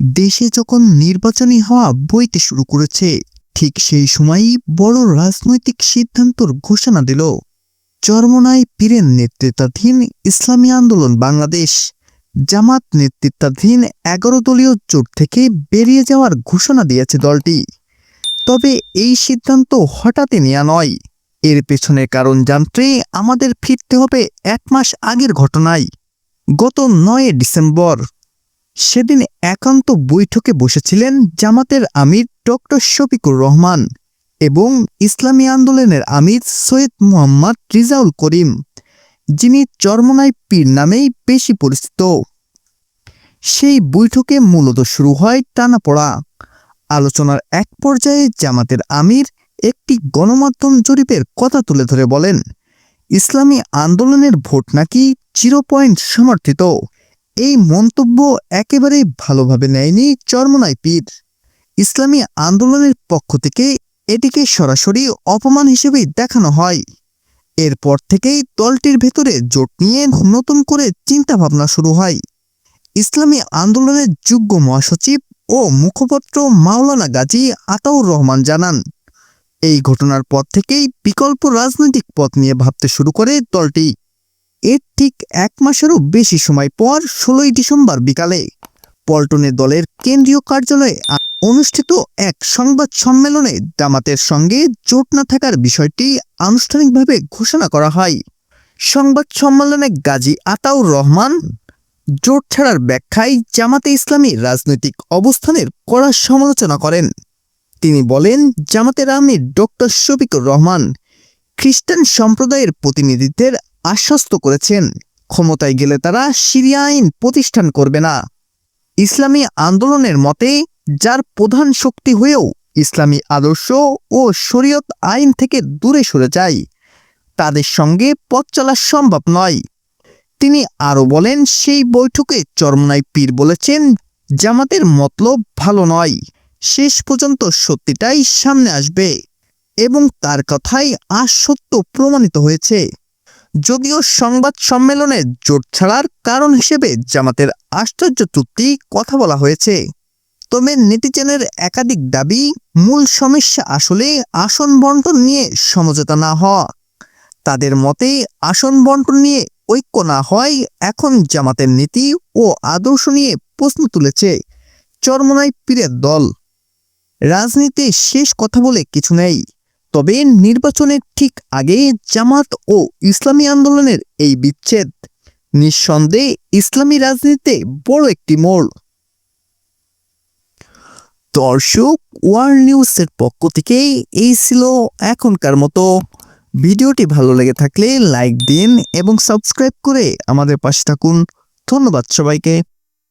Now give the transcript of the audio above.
দেশে যখন নির্বাচনী হওয়া বইতে শুরু করেছে, ঠিক সেই সময়ই বড় রাজনৈতিক সিদ্ধান্তর ঘোষণা দিল। চরমনায় পীরের নেতৃত্বাধীন ইসলামী আন্দোলন বাংলাদেশ। জামাত নেতৃত্বাধীন এগারো দলীয় জোট থেকে বেরিয়ে যাওয়ার ঘোষণা দিয়েছে দলটি। তবে এই সিদ্ধান্ত হঠাৎই নেওয়া নয়। এর পেছনে কারণ জানতে আমাদের ফিরতে হবে এক মাস আগের ঘটনায়। গত নয় ডিসেম্বর সেদিন একান্ত বৈঠকে বসেছিলেন জামাতের আমির ডক্টর শফিকুর রহমান এবং ইসলামী আন্দোলনের আমির সৈয়দ মুহাম্মদ রিজাউল করিম, যিনি চরমনাই পীর নামেই বেশি পরিচিত। সেই বৈঠকে মূলত শুরু হয় টানাপড়া। আলোচনার এক পর্যায়ে জামাতের আমির একটি গণমাধ্যম জরিপের কথা তুলে ধরে বলেন, ইসলামী আন্দোলনের ভোট নাকি জিরো পয়েন্ট সমর্থিত। এই মন্তব্য একেবারেই ভালোভাবে নেয়নি চরমনাই পীর। ইসলামী আন্দোলনের পক্ষ থেকে এটিকে সরাসরি অপমান হিসেবেই দেখানো হয়। এরপর থেকেই দলটির ভেতরে জোট নিয়ে নতুন করে চিন্তাভাবনা শুরু হয়। ইসলামী আন্দোলনের যোগ্য মহাসচিব ও মুখপত্র মাওলানা গাজী আতাউর রহমান জানান, এই ঘটনার পর থেকেই বিকল্প রাজনৈতিক পথ নিয়ে ভাবতে শুরু করে দলটি। এর ঠিক এক মাসেরও বেশি সময় পর ষোলোই ডিসেম্বর বিকালে পল্টনে দলের কেন্দ্রীয় কার্যালয়ে অনুষ্ঠিত এক সংবাদ সম্মেলনে জামাতের সঙ্গে জোট না থাকার বিষয়টি আনুষ্ঠানিকভাবে ঘোষণা করা হয়। সংবাদ সম্মেলনে গাজী আতাউর রহমান, জোট ছাড়ার ব্যাখ্যায় জামাতে ইসলামী রাজনৈতিক অবস্থানের কড়া সমালোচনা করেন। তিনি বলেন, জামাতের আমির ডক্টর শফিকুর রহমান খ্রিস্টান সম্প্রদায়ের প্রতিনিধিদের আশ্বস্ত করেছেন। ক্ষমতায় গেলে তারা সিরিয়া আইন প্রতিষ্ঠান করবে না। ইসলামী আন্দোলনের মতে, যার প্রধান শক্তি হয়েও ইসলামী আদর্শ ও শরীয়ত আইন থেকে দূরে সরে যায়, তাদের সঙ্গে পথ চলা সম্ভব নয়। তিনি আরও বলেন, সেই বৈঠকে চরমনাই পীর বলেছেন, জামাতের মতলব ভালো নয়, শেষ পর্যন্ত সত্যিটাই সামনে আসবে এবং তার কথাই আজ সত্য প্রমাণিত হয়েছে। যদিও সংবাদ সম্মেলনে জোট ছাড়ার কারণ হিসেবে জামাতের আশ্চর্য চুক্তি কথা বলা হয়েছে। তবে নেটিজেনের একাধিক দাবি মূল সমস্যা আসলে আসন বন্টন নিয়ে সমঝোতা না হওয়া। তাদের মতে আসন বন্টন নিয়ে ঐক্য না হয় এখন জামাতের নীতি ও আদর্শ নিয়ে প্রশ্ন তুলেছে চরমনাই পীরের দল। রাজনীতি শেষ কথা বলে কিছু নেই। তবে নির্বাচনের ঠিক আগে জামাত ও ইসলামী আন্দোলনের এই বিচ্ছেদ নিঃসন্দেহে ইসলামী রাজনীতিতে বড় একটি মোড়। দর্শক ওয়ার নিউজের পক্ষ থেকে এই ছিল এখনকার মতো। ভিডিওটি ভালো লেগে থাকলে লাইক দিন এবং সাবস্ক্রাইব করে আমাদের পাশে থাকুন। ধন্যবাদ সবাইকে।